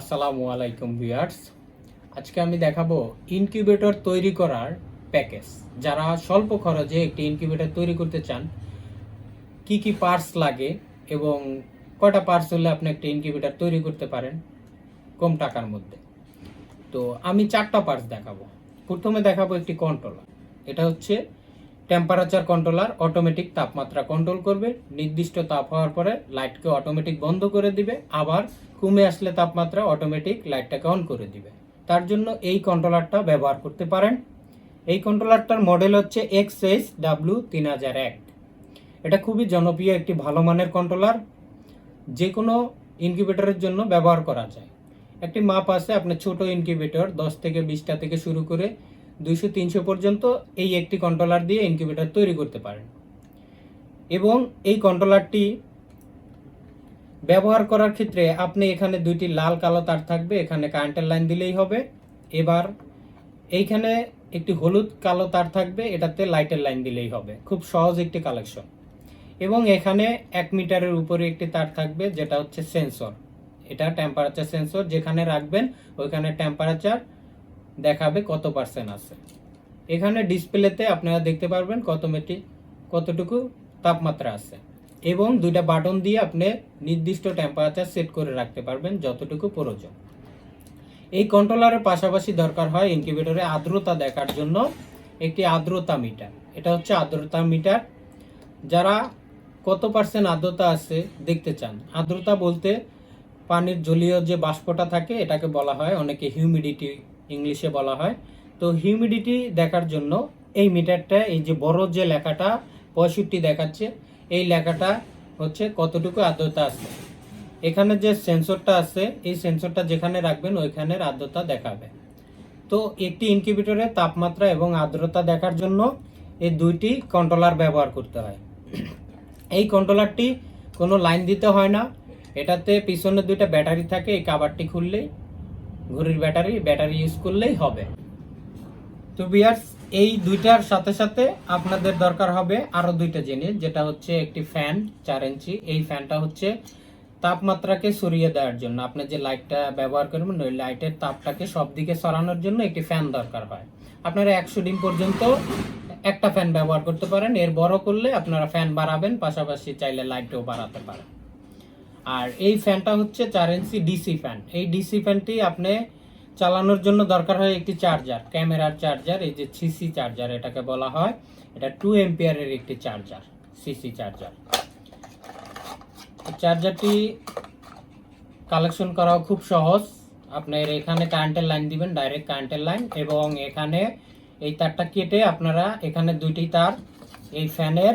আসসালামু আলাইকুম ভিউয়ার্স। আজকে আমি দেখাবো ইনকিউবেটর তৈরি করার প্যাকেজ। যারা স্বল্প খরচে একটি ইনকিউবেটর তৈরি করতে চান, কি কি পার্টস লাগে এবং কয়টা পার্টস হলে আপনি একটা ইনকিউবেটর তৈরি করতে পারেন কম টাকার মধ্যে। তো আমি চারটা পার্টস দেখাবো। প্রথমে দেখাবো একটি কন্ট্রোলার। এটা হচ্ছে টেম্পারেচার কন্ট্রোলার অটোমেটিক তাপমাত্রা কন্ট্রোল করবে। নির্দিষ্ট তাপ হওয়ার পরে লাইটকে অটোমেটিক বন্ধ করে দিবে। আবার কমে আসলে তাপমাত্রা অটোমেটিক লাইটটাকে অন করে দিবে। তার জন্য এই কন্ট্রোলারটা ব্যবহার করতে পারেন। এই কন্ট্রোলারটার মডেল হচ্ছে এক্স এইচ ডাব্লিউ তিন হাজার এক। এটা খুবই জনপ্রিয় একটি ভালো মানের কন্ট্রোলার যে কোনো ইনকিউবেটরের জন্য ব্যবহার করা যায়। একটি মাপ আছে আপনার ছোট ইনকিউবেটর দশ থেকে বিশটা থেকে শুরু করে দুইশো তিনশো পর্যন্ত এই একটি কন্ট্রোলার দিয়ে ইনকিউবেটর তৈরি করতে পারেন। এবং এই কন্ট্রোলারটি ব্যবহার করার ক্ষেত্রে আপনি এখানে দুইটি লাল কালো তার থাকবে, এখানে কারেন্টের লাইন দিলেই হবে। এবার এইখানে একটি হলুদ কালো তার থাকবে, এটাতে লাইটের লাইন দিলেই হবে। খুব সহজ একটি কালেকশন এবং এখানে এক মিটারের উপরে একটি তার থাকবে, যেটা হচ্ছে সেন্সর এটা টেম্পারেচার সেন্সর যেখানে রাখবেন, ওইখানে টেম্পারেচার দেখাবে কত পার্সেন্ট আছে। এখানে ডিসপ্লেতে আপনারা দেখতে পারবেন কত মেটি কতটুকু তাপমাত্রা আছে। এবং দুইটা বাটন দিয়ে আপনি নির্দিষ্ট টেম্পারেচার সেট করে রাখতে পারবেন যতটুকু প্রয়োজন। এই কন্ট্রোলারের পাশাপাশি দরকার হয় ইনকিউবেটরে আর্দ্রতা দেখার জন্য একটি আর্দ্রতা মিটার এটা হচ্ছে আর্দ্রতা মিটার যারা কত পার্সেন্ট আর্দ্রতা আছে দেখতে চান। আর্দ্রতা বলতে পানির জলীয় যে বাষ্পটা থাকে, এটাকে বলা হয়, অনেকে হিউমিডিটি ইংলিশে বলা হয়। তো হিউমিডিটি দেখার জন্য এই মিটারটা, এই যে বড় যে লেখাটা, পঁয়ষট্টি দেখাচ্ছে, এই লেখাটা হচ্ছে কতটুকু আর্দ্রতা আছে? এখানে যে সেন্সরটা আছে, এই সেন্সরটা যেখানে রাখবেন, ওইখানের আর্দ্রতা দেখাবে। তো একটি ইনকিউবেটরে তাপমাত্রা এবং আর্দ্রতা দেখার জন্য এই দুইটি কন্ট্রোলার ব্যবহার করতে হয়। এই কন্ট্রোলারটি কোনো লাইন দিতে হয় না। এটাতে পিছনে দুইটা ব্যাটারি থাকে, এই কাবারটি খুললেই। ঘড়ির ব্যাটারি ব্যাটারি ইউজ করলেই হবে। তো বিয়ার্স এই দুইটার সাথে সাথে আপনাদের দরকার হবে আরও দুইটা জিনিস, যেটা হচ্ছে একটি ফ্যান চার ইঞ্চি। এই ফ্যানটা হচ্ছে তাপমাত্রাকে সরিয়ে দেওয়ার জন্য। আপনি যে লাইটটা ব্যবহার করবেন, ওই লাইটের তাপটাকে সব দিকে সরানোর জন্য একটি ফ্যান দরকার হয়। আপনারা একশো ডিম পর্যন্ত একটা ফ্যান ব্যবহার করতে পারেন। এর বড় করলে আপনারা ফ্যান বাড়াবেন, পাশাপাশি চাইলে লাইটও বাড়াতে পারেন। আর এই ফ্যানটা হচ্ছে চার ইঞ্চি ডিসি ফ্যান। এই ডিসি ফ্যানটি আপনি চালানোর জন্য দরকার হয় একটি চার্জার, ক্যামেরার চার্জার, এই যে সিসি চার্জার এটাকে বলা হয়। এটা টু এম্পিয়ারের একটি চার্জার সিসি চার্জার। চার্জারটি কালেকশন করাও খুব সহজ। আপনার এখানে কারেন্টের লাইন দিবেন ডাইরেক্ট কারেন্টের লাইন এবং এখানে এই তারটা কেটে আপনারা এখানে দুইটি তার এই ফ্যানের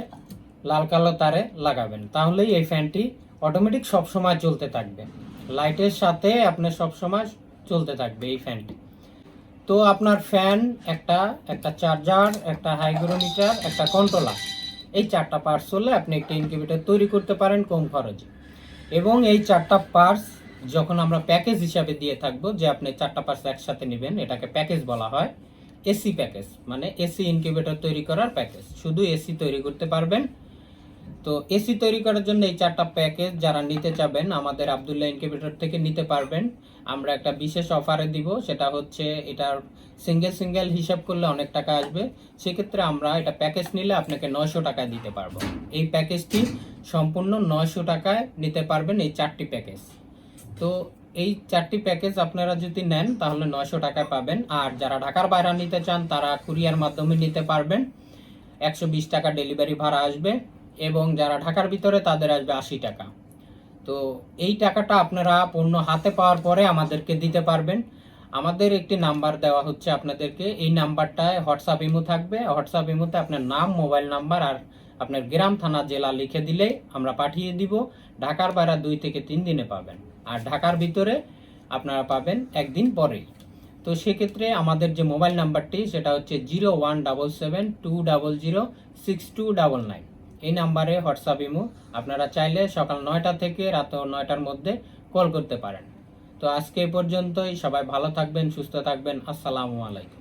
লাল কালো তারে লাগাবেন। তাহলেই এই ফ্যানটি অটোমেটিক সবসময় চলতে থাকবে। লাইটের সাথে আপনার সবসময় চলতে থাকবে এই ফ্যানটি তো আপনার ফ্যান একটা একটা চার্জার একটা হাইগ্রোমিটার একটা কন্ট্রোলার এই চারটা পার্টস হলে আপনি একটা ইনকিউবেটর তৈরি করতে পারেন কম খরচে। এবং এই চারটা পার্টস যখন আমরা প্যাকেজ হিসাবে দিয়ে থাকব, যে আপনি চারটা পার্টস একসাথে নেবেন, এটাকে প্যাকেজ বলা হয় এসি প্যাকেজ মানে এসি ইনকিউবেটর তৈরি করার প্যাকেজ শুধু এসি তৈরি করতে পারবেন তো এসি তৈরি করার জন্য এই চারটা প্যাকেজ যারা নিতে চাবেন, আমাদের আবদুল্লাহ ইনকিউবেটর থেকে নিতে পারবেন। আমরা একটা বিশেষ অফারে দিব, সেটা হচ্ছে এটার সিঙ্গেল সিঙ্গেল হিসাব করলে অনেক টাকা আসবে। সেক্ষেত্রে আমরা এটা প্যাকেজ নিলে আপনাকে নয়শো টাকায় দিতে পারব। এই প্যাকেজটি সম্পূর্ণ নয়শো টাকায় নিতে পারবেন এই চারটি প্যাকেজ তো এই চারটি প্যাকেজ আপনারা যদি নেন, তাহলে নয়শো টাকায় পাবেন। আর যারা ঢাকার বাইরে নিতে চান, তারা কুরিয়ার মাধ্যমে নিতে পারবেন। একশো বিশ টাকা ডেলিভারি ভাড়া আসবে। এবং যারা ঢাকার ভিতরে, তাদের আসবে আশি টাকা। তো এই টাকাটা আপনারা পণ্য হাতে পাওয়ার পরে আমাদেরকে দিতে পারবেন। আমাদের একটি নাম্বার দেওয়া হচ্ছে আপনাদেরকে। এই নাম্বারটায় হোয়াটসঅ্যাপ ইমো থাকবে। হোয়াটসঅ্যাপ ইমোতে আপনার নাম, মোবাইল নাম্বার আর আপনার গ্রাম, থানা, জেলা লিখে দিলে আমরা পাঠিয়ে দিব। ঢাকার বাইরে দুই থেকে তিন দিনে পাবেন। আর ঢাকার ভিতরে আপনারা পাবেন একদিন পরেই। তো সেক্ষেত্রে আমাদের যে মোবাইল নাম্বারটি, সেটা হচ্ছে zero one double seven two double zero six two double nine. এই নাম্বারে হোয়াটসঅ্যাপ ইমো। আপনারা চাইলে সকাল নয়টা থেকে রাত নয়টার মধ্যে কল করতে পারেন। তো আজকে এই পর্যন্তই। সবাই ভালো থাকবেন, সুস্থ থাকবেন। আসসালামু আলাইকুম।